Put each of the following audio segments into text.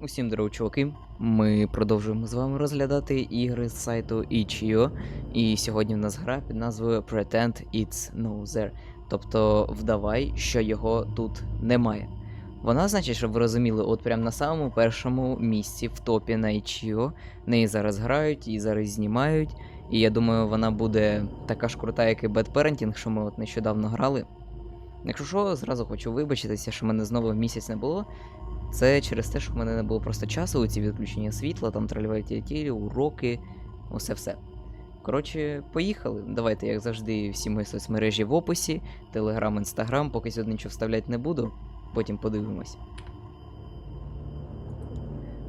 Усім здорово, чуваки. Ми продовжуємо з вами розглядати ігри з сайту Itch.io. І сьогодні в нас гра під назвою Pretend It's No There. Тобто вдавай, що його тут немає. Вона, значить, щоб ви розуміли, от прямо на самому першому місці в топі на Itch.io. Неї зараз грають, її зараз знімають. І я думаю, вона буде така ж крута, як і Bad Parenting, що ми от нещодавно грали. Якщо що, зразу хочу вибачитися, що мене знову місяць не було. Це через те, що в мене не було просто часу, ці відключення світла, там троліваті уроки, усе все. Коротше, поїхали. Давайте, як завжди, всі мої соцмережі в описі, Телеграм, Інстаграм, поки сюди нічого вставляти не буду, потім подивимось.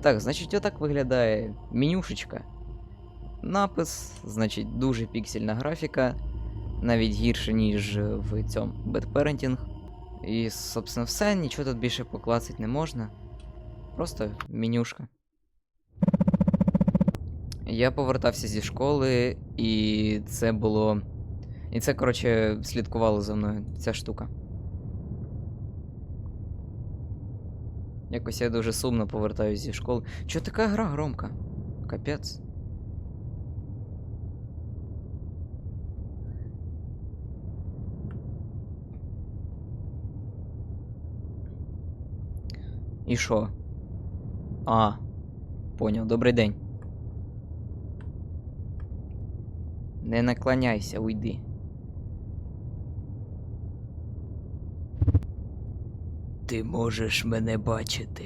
Так, значить, отак виглядає менюшечка. Напис, значить, дуже піксельна графіка, навіть гірше, ніж в цьому Bad Parenting. І, собственно, все, нічого тут більше поклацати не можна. Просто менюшка. Я повертався зі школи, і це було. І це, коротше, слідкувало за мною ця штука. Якось я дуже сумно повертаюся зі школи. Чо така гра громка? Капець. І що? А, поняв, добрий день. Не наклоняйся, уйди. Ти можеш мене бачити.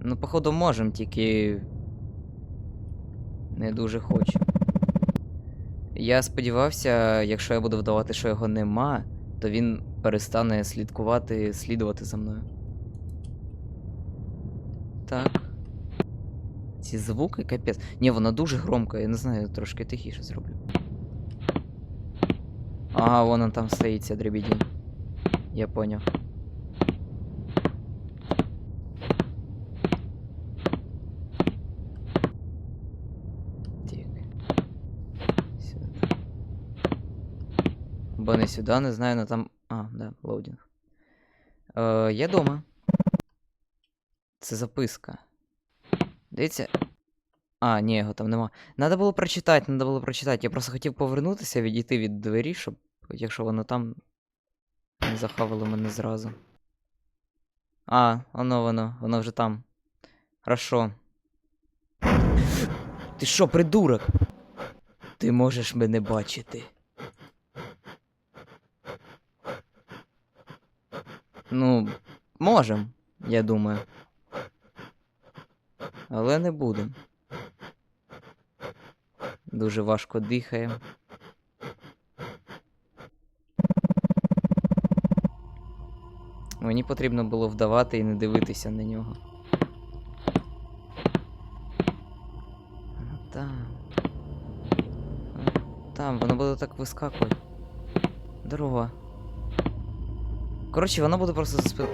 Ну, походу, можем, тільки. Не дуже хочу. Я сподівався, якщо я буду вдавати, що його нема, то він перестане слідкувати, слідувати за мною. Так. Ці звуки капець. Ні, вона дуже громка, я не знаю, трошки тихіше зроблю. Ага, вон он там стоїть ця дребідінь. Я поняв. Бо не сюди, не знаю, но там. А, да, лоудінг. Е, я дома. Це записка. Дивіться. А, ні, його там нема. Надо було прочитати, надо було прочитати. Я просто хотів повернутися, відійти від двері, щоб, якщо воно там. Не захавало мене зразу. А, воно воно, воно вже там. Хорошо. Ти що, придурок? Ти можеш мене бачити. Ну, можем, я думаю. Але не будем. Дуже важко дихає. Мені потрібно було вдавати і не дивитися на нього. Там. Там, воно буде так вискакувати. Дорога. Коротше, воно буде просто заспил.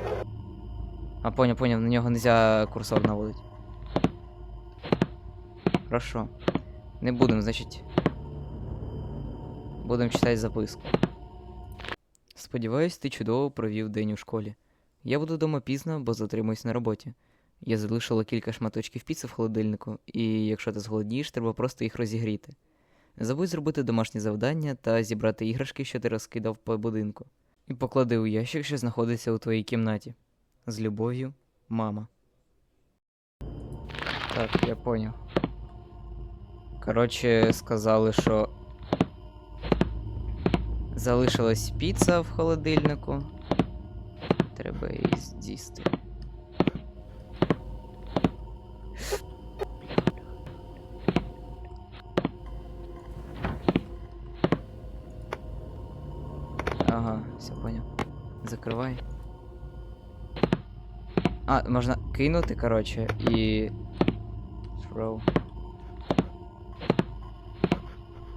А, поняв, поняв, на нього нельзя курсор наводити. Хорошо. Не будем, значить. Будемо читати записку. Сподіваюсь, ти чудово провів день у школі. Я буду вдома пізно, бо затримуюсь на роботі. Я залишила кілька шматочків піци в холодильнику, і якщо ти зголоднієш, треба просто їх розігріти. Не забудь зробити домашні завдання та зібрати іграшки, що ти розкидав по будинку. І поклади у ящик, що знаходиться у твоїй кімнаті. З любов'ю, мама. Так, я поняв. Коротше, сказали, що залишилась піца в холодильнику. Треба її з'їсти. Закривай. А, можна кинути, коротше, і. Throw.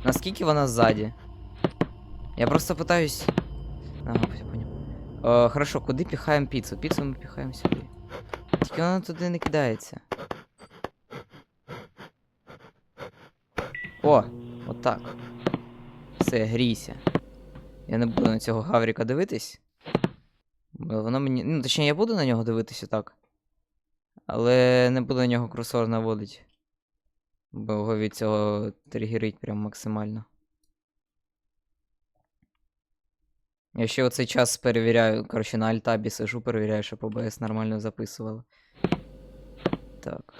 Наскільки вона ззаді? Я просто питаюсь. Ага, понял. Е, хорошо, куди піхаємо піцу? Піцу ми піхаємо сюди. Тільки вона туди не кидається. О, отак. Все, грійся. Я не буду на цього гавріка дивитись. Воно мені. Ну, точніше, я буду на нього дивитися так. Але не буду на нього курсор наводити. Бо його від цього тригерить прям максимально. Я ще оцей час перевіряю, коротше, на альтабі сижу, перевіряю, щоб OBS нормально записувало. Так.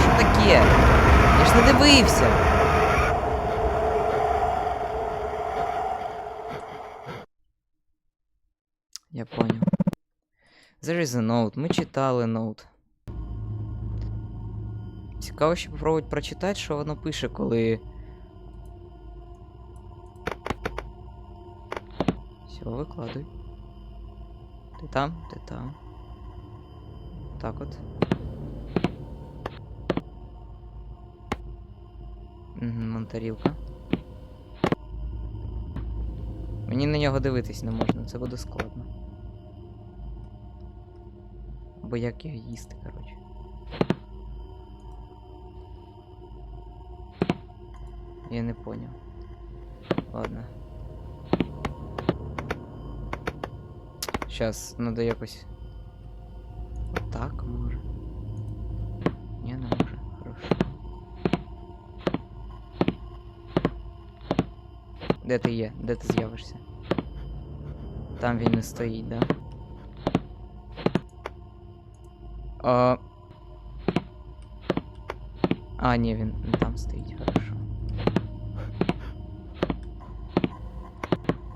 Що таке? Я ж не дивився. Я понял. There is a note. Ми читали note. Цікаво ще попробувати прочитати, що воно пише, коли. Все, викладуй. Ти там, ти там. Так от. Вон. Мені на нього дивитись не можна, це буде складно. Бо як його їсти, коротше. Я не понял. Ладно. Сейчас надо якось. Так може. Ні, не може. Хорошо. Де ти є? Де ти з'явишся? Там він не стоїть, да? А... А, ні, він там стоїть, хорошо.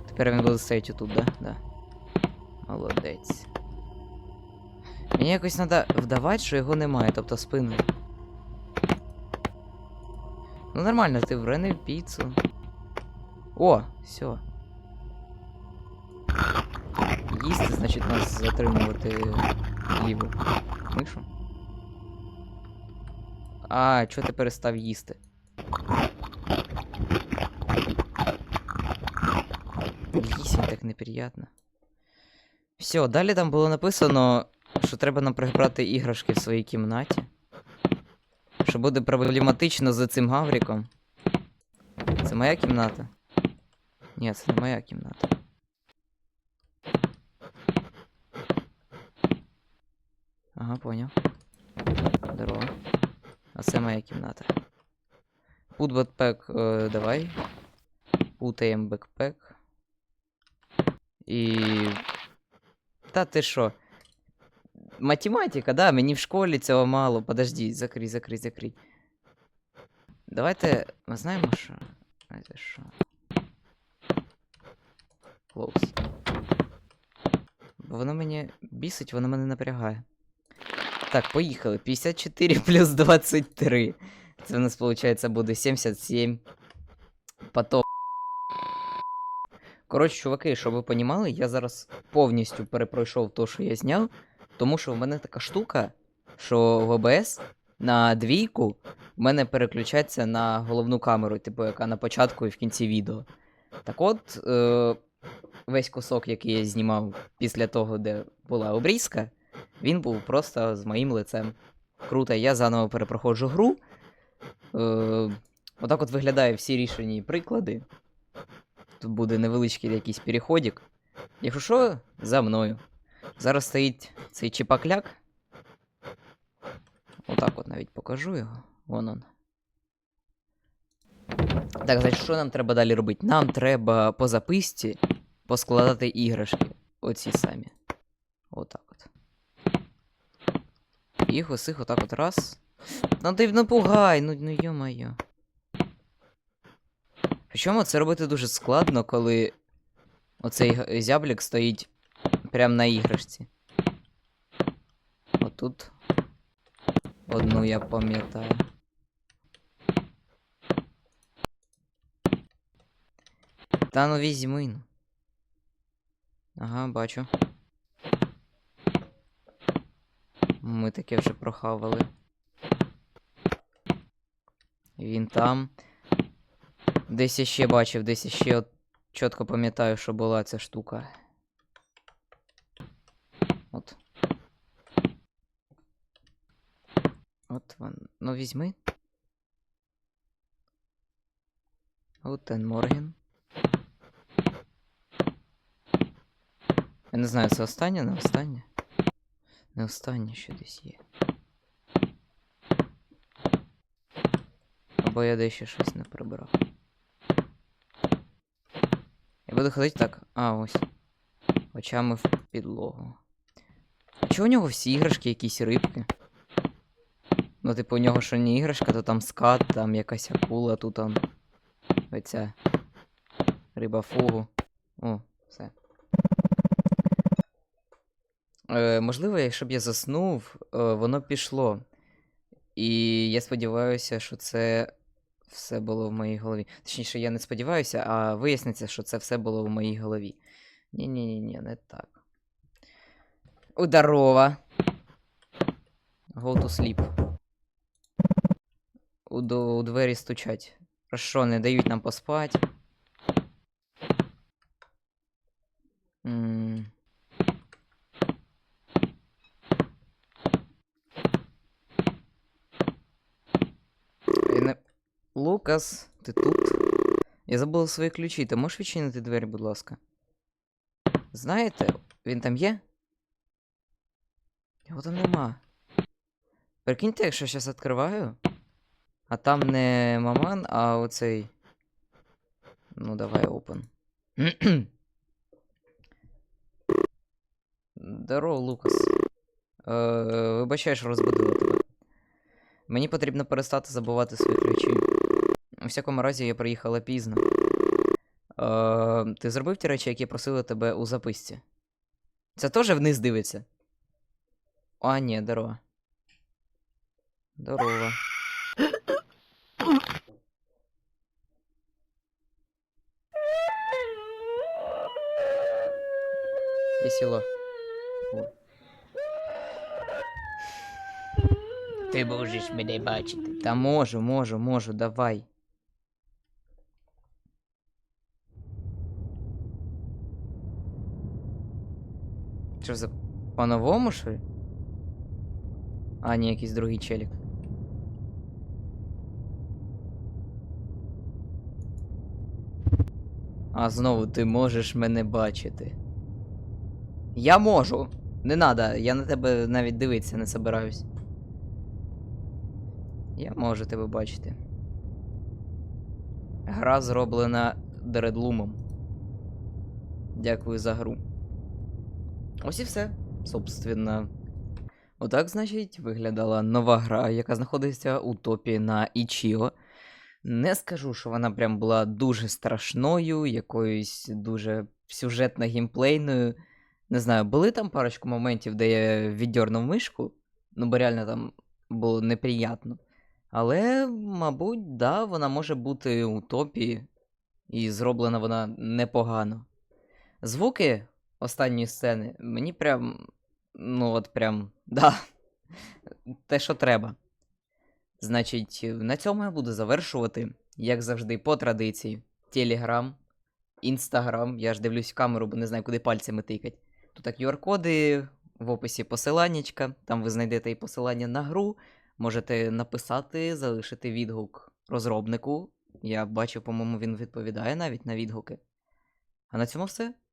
Тепер він буде стояти тут, да? Да. Молодець. Мені якось треба вдавати, що його немає, тобто спину. Ну нормально, ти вренив піцу. О, все. Їсти, значить, нас затримувати ліву мишу. А, чого ти перестав їсти? Їсть так неприятно. Все, далі там було написано, що треба нам прибрати іграшки в своїй кімнаті. Що буде проблематично з цим гавриком. Це моя кімната? Ні, це не моя кімната. Ага, понял. Здорово. А це моя кімната. Put backpack, е, давай. Путаємо бекпек. І. Та ти що? Математика, да, мені в школі цього мало. Подожди, закрий, закрий, закрий. Давайте. Ми знаємо, що. Знаєте що? Close. Воно мені бісить, воно мене напрягає. Так, поїхали. 54 плюс 23. Це у нас, виходить, буде 77. Потом. Коротше, чуваки, щоб ви понімали, я зараз повністю перепройшов то, що я зняв. Тому що в мене така штука, що в OBS на двійку в мене переключається на головну камеру, типу, яка на початку і в кінці відео. Так от, е, весь кусок, який я знімав після того, де була обрізка, він був просто з моїм лицем. Круто, я заново перепроходжу гру. Е, отак от виглядає всі рішені приклади. Тут буде невеличкий якийсь переходик. Якщо що, за мною. Зараз стоїть цей чіпакляк. Отак от навіть покажу його. Вон он. Так, значить, що нам треба далі робити? Нам треба по записці поскладати іграшки. Оці самі. Отак от. Їх усіх отак от раз. Ну ти ну пугай, ну, ну йо-моє. Причому це робити дуже складно, коли оцей зяблік стоїть прямо на іграшці. Отут. Одну я пам'ятаю. Та ну візьми. ну. Ага, бачу. Ми таке вже прохавали. Він там. Десь я ще бачив, десь ще от чітко пам'ятаю, що була ця штука. От. От вон. Ну візьми. Гутен Морген. Я не знаю, це останнє, не останнє? Не останнє ще десь є. Або я десь ще щось не прибрав. Я буду ходити так. А, ось. Очами в підлогу. А чого у нього всі іграшки якісь рибки? Ну, типу, у нього що не іграшка, то там скат, там якась акула, тут там. Оця. Риба фугу. О, все. Е, можливо, якщо б я заснув, е, воно пішло. І я сподіваюся, що це все було в моїй голові. Точніше, я не сподіваюся, а виясниться, що це все було в моїй голові. Ні-ні-ні, не так. Ударова. Go to sleep. У, у двері стучать. Хорошо, не дають нам поспать. М. Я не... Лукас, ти тут? Я забула свої ключі. Ти можеш відчинити двері, будь ласка? Знаєте, він там є? Його там нема. Прикиньте, якщо зараз відкриваю, а там не маман, а оцей. Ну, давай open. Здорово, Лукас. Е, вибачай, що розбудила тебе. Мені потрібно перестати забувати свої ключі. У всякому разі, я приїхала пізно. Е, ти зробив ті речі, які просили тебе у записці? Це теж вниз дивиться. А, ні, здорово. Здорово. Весело. Ти можеш мене бачити. Та можу, можу, можу, давай. Що за по-новому, що ли? А, ні, якийсь другий челік. А знову ти можеш мене бачити. Я можу. Не надо, я на тебе навіть дивитися не собираюсь. Я можу тебе бачити. Гра зроблена Дредлумом. Дякую за гру. Ось і все. Собственно. Отак, значить, виглядала нова гра, яка знаходиться у топі на Ічіо. Не скажу, що вона прям була дуже страшною, якоюсь дуже сюжетно-геймплейною. Не знаю, були там парочку моментів, де я віддернув мишку. Ну, бо реально там було неприятно. Але, мабуть, да, вона може бути у топі, і зроблена вона непогано. Звуки останньої сцени мені прям. Ну, от прям, да. Те, що треба. Значить, на цьому я буду завершувати, як завжди, по традиції. Телеграм, Інстаграм. Я ж дивлюсь в камеру, бо не знаю, куди пальцями тикать. Тут так QR-коди, в описі посиланнячка, там ви знайдете і посилання на гру. Можете написати, залишити відгук розробнику. Я бачу, по-моєму, він відповідає навіть на відгуки. А на цьому все.